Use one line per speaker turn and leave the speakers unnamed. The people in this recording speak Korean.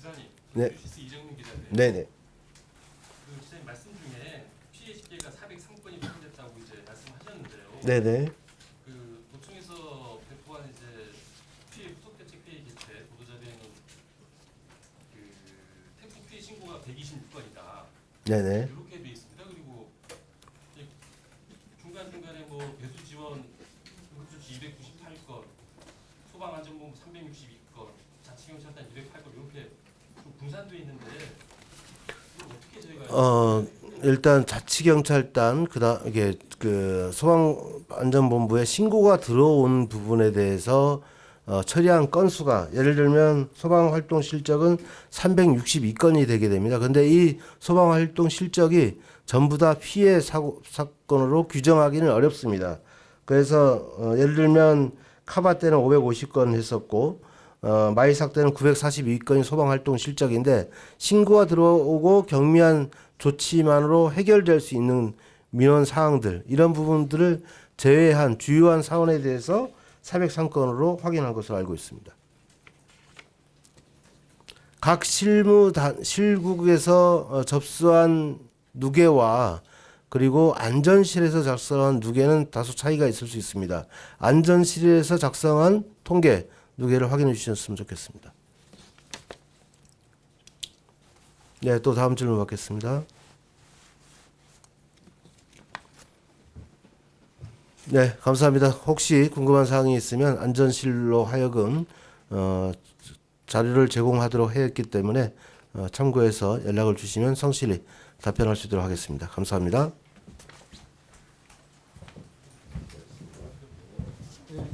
기자님,
네.
뉴시스 이정민 기자님.
네네.
그 기자님 말씀 중에 피해 집계가 403건이 확인됐다고 이제 말씀하셨는데요.
네네.
그 노총에서 배포한 이제 피해 후속 대책 피해 개최 보도자료에는 그 태풍 피해 신고가 126건이다.
네네.
이렇게 돼 있습니다. 그리고 이제 중간 중간에 뭐 배수 지원 응급조치 298건, 소방안전본부 362건, 자치경찰단 208건 이렇게 좀 분산돼 있는데 이걸 어
일단 자치경찰단 그다음 이게 그 소방안전본부에 신고가 들어온 부분에 대해서 어, 처리한 건수가 예를 들면 소방 활동 실적은 362건이 되게 됩니다. 근데 이 소방 활동 실적이 전부 다 피해 사고 사건으로 규정하기는 어렵습니다. 그래서 어, 예를 들면 카바 때는 550건 했었고 어, 마이삭 때는 942건이 소방활동 실적인데 신고가 들어오고 경미한 조치만으로 해결될 수 있는 민원 사항들 이런 부분들을 제외한 주요한 사원에 대해서 403건으로 확인한 것으로 알고 있습니다. 각 실무 단, 실국에서 어, 접수한 누계와 그리고 안전실에서 작성한 누계는 다소 차이가 있을 수 있습니다. 안전실에서 작성한 통계 무게를 확인해 주셨으면 좋겠습니다. 네, 또 다음 질문 받겠습니다. 네, 감사합니다. 혹시 궁금한 사항이 있으면 안전실로 하여금 어, 자료를 제공하도록 했기 때문에 어, 참고해서 연락을 주시면 성실히 답변할 수 있도록 하겠습니다. 감사합니다. 네,